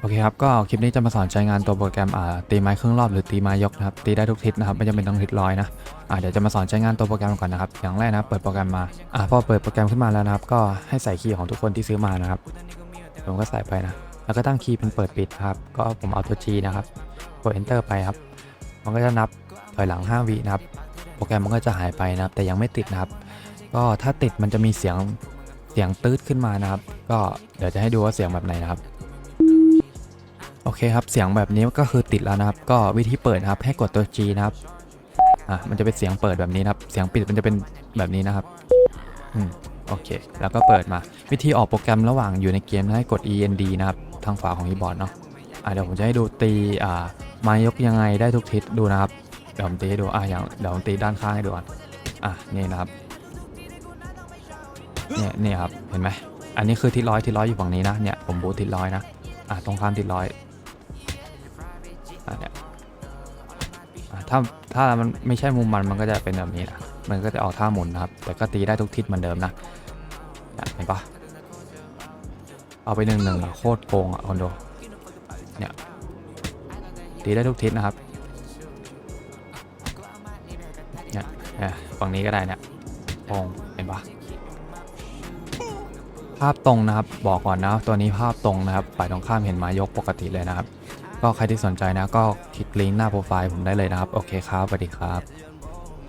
โอเคครับ ก็คลิปนี้จะมาสอนใช้งานตัวโปรแกรมอ่าตีไม้ครึ่งรอบหรือตีไม้ยกนะครับ ตีได้ทุกทิศนะครับ ไม่จำเป็นต้องทิศร้อยนะอ่าเดี๋ยวจะมาสอนใช้งานตัวโปรแกรมก่อนนะครับ อย่างแรกนะครับเปิดโปรแกรมมาอ่าพอเปิดโปรแกรมขึ้นมาแล้วนะครับ ก็ให้ใส่คีย์ของทุกคนที่ซื้อมานะครับ ผมก็ใส่ไปนะ แล้วก็ตั้งคีย์เป็นเปิดปิดครับ ก็ผมเอาตัว G นะครับ กด enter ไปครับ มันก็จะนับถอยหลัง 5 วินะครับ โปรแกรมมันก็จะหายไปนะครับ แต่ยังไม่ติดนะครับ ก็ถ้าติดมันจะมีเสียง เสียงตืดขึ้นมานะครับ ก็เดี๋ยวจะให้ดูว่าเสียงแบบไหนนะครับ โอเคครับ เสียงแบบนี้ก็คือติดแล้วนะครับ ก็วิธีเปิดครับให้กดตัว G นะครับ อะ มันจะเป็นเสียงเปิดแบบนี้นะครับ เสียงปิดมันจะเป็นแบบนี้นะครับ อืม โอเค แล้วก็เปิดมา วิธีออกโปรแกรมระหว่างอยู่ในเกมให้กด END นะครับ ทางขวาของคีย์บอร์ดเนาะ อะเดี๋ยวผมจะให้ดูตี อ่าไม้ยกยังไงได้ทุกทิศดูนะครับ เดี๋ยวผมตีให้ดู อะอย่าง เดี๋ยวผมตีด้านข้างให้ดูก่อน อะ นี่นะครับ เนี่ยเนี่ยครับ เห็นไหม อันนี้คือทิศร้อยทิศร้อยอยู่ฝั่งนี้นะ เนี่ย ผมบูทิศร้อยนะ อะ ตรงข้ามทิศร้อย ถ้าถ้ามันไม่ใช่มุมมันมันก็จะเป็นแบบนี้นะมันก็จะออกท่าหมุนนะครับ แต่ก็ตีได้ทุกทิศเหมือนเดิมนะเห็นปะเอาไปหนึ่งหนึ่งอะโคตรโกงอะคอนโดเนี่ยตีได้ทุกทิศนะครับเนี่ยเนี่ยฝั่งนี้ก็ได้เนี่ยโกงเห็นปะภาพตรงนะครับบอกก่อนนะตัวนี้ภาพตรงนะครับฝ่ายตรงข้ามเห็นมายกปกติเลยนะครับ ก็ใครที่สนใจนะก็คลิกลิงก์หน้าโปรไฟล์ผมได้เลยนะครับ โอเคครับสวัสดีครับ